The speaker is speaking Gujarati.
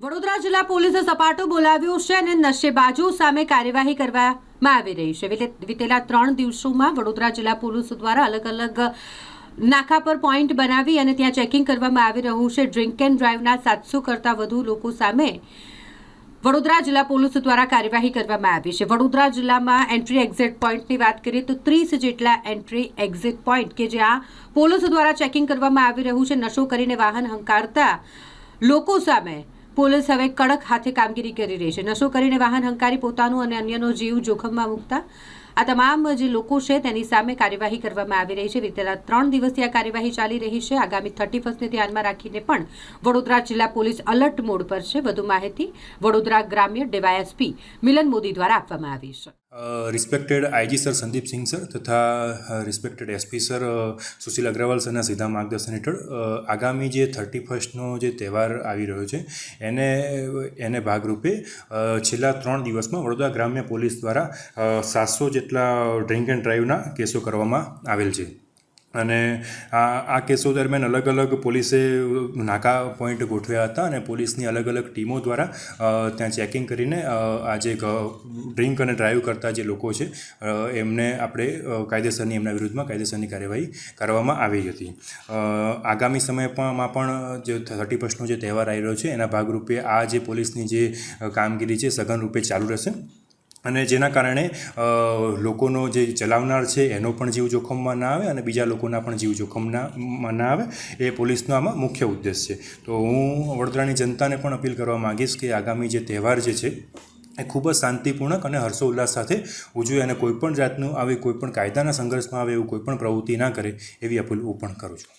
વડોદરા જિલ્લા પોલીસે સપાટો બોલાવ્યો છે અને નશેબાજો સામે કાર્યવાહી કરવામાં આવી રહી છે. વિતે- વિતેલા ત્રણ દિવસોમાં વડોદરા જિલ્લા પોલીસ દ્વારા અલગ અલગ નાકા પર પોઈન્ટ બનાવી અને ત્યાં ચેકિંગ કરવામાં આવી રહ્યું છે. ડ્રિંક એન્ડ ડ્રાઈવના સાતસો કરતાં વધુ લોકો સામે વડોદરા જિલ્લા પોલીસ દ્વારા કાર્યવાહી કરવામાં આવી છે. વડોદરા જિલ્લામાં એન્ટ્રી એક્ઝિટ પોઈન્ટની વાત કરીએ તો ત્રીસ જેટલા એન્ટ્રી એક્ઝિટ પોઈન્ટ કે જ્યાં પોલીસ દ્વારા ચેકિંગ કરવામાં આવી રહ્યું છે. નશો કરીને વાહન હંકારતા લોકો સામે પોલીસ હવે કડક હાથે કામગીરી કરી રહી છે. નશો કરીને વાહન હંકારી પોતાનું અને અન્યનો જીવ જોખમમાં મૂકતા આ તમામ જે લોકો છે, તેની સામે કાર્યવાહી કરવામાં આવી રહી છે. વિતેલા ત્રણ દિવસથી આ કાર્યવાહી ચાલી રહી છે. આગામી થર્ટી ફર્સ્ટને ધ્યાનમાં રાખીને પણ વડોદરા જિલ્લા પોલીસ અલર્ટ મોડ પર છે. વધુ માહિતી વડોદરા ગ્રામ્ય ડીવાયએસપી મિલન મોદી દ્વારા આપવામાં આવી છે. Respected IG sir Sandeep Singh sir તથા respected SP sir Sushil Agarwal સરના સીધા માર્ગદર્શન હેઠળ આગામી જે થર્ટી ફર્સ્ટનો જે તહેવાર આવી રહ્યો છે, એને એને ભાગરૂપે છેલ્લા ત્રણ દિવસમાં વડોદરા ગ્રામ્ય પોલીસ દ્વારા સાતસો જેટલા ડ્રિંક એન્ડ ડ્રાઈવના કેસો કરવામાં આવેલ છે. અને આ આ કેસો દરમિયાન અલગ અલગ પોલીસે નાકા પોઈન્ટ ગોઠવ્યા હતા અને પોલીસની અલગ અલગ ટીમો દ્વારા ત્યાં ચેકિંગ કરીને આ જે ડ્રિંક અને ડ્રાઈવ કરતા જે લોકો છે એમને આપણે કાયદેસરની, એમના વિરુદ્ધમાં કાયદેસરની કાર્યવાહી કરવામાં આવી હતી. આગામી સમયમાં પણ જે થર્ટી ફર્સ્ટનો જે તહેવાર આવી રહ્યો છે, એના ભાગરૂપે આ જે પોલીસની જે કામગીરી છે, સઘન રૂપે ચાલુ રહેશે. અને જેના કારણે લોકોનો જે ચલાવનાર છે, એનો પણ જીવ જોખમમાં ના આવે અને બીજા લોકોના પણ જીવ જોખમમાં ના આવે, એ પોલીસનો આમાં મુખ્ય ઉદ્દેશ છે. તો હું વડોદરાની જનતાને પણ અપીલ કરવા માગીશ કે આગામી જે તહેવાર જે છે, એ ખૂબ જ શાંતિપૂર્ણક અને હર્ષોલ્લાસ સાથે ઉજવે અને કોઈપણ જાતનું આવી કોઈપણ કાયદાના સંઘર્ષમાં આવે એવું કોઈપણ પ્રવૃત્તિ ના કરે, એવી અપીલ હું પણ કરું છું.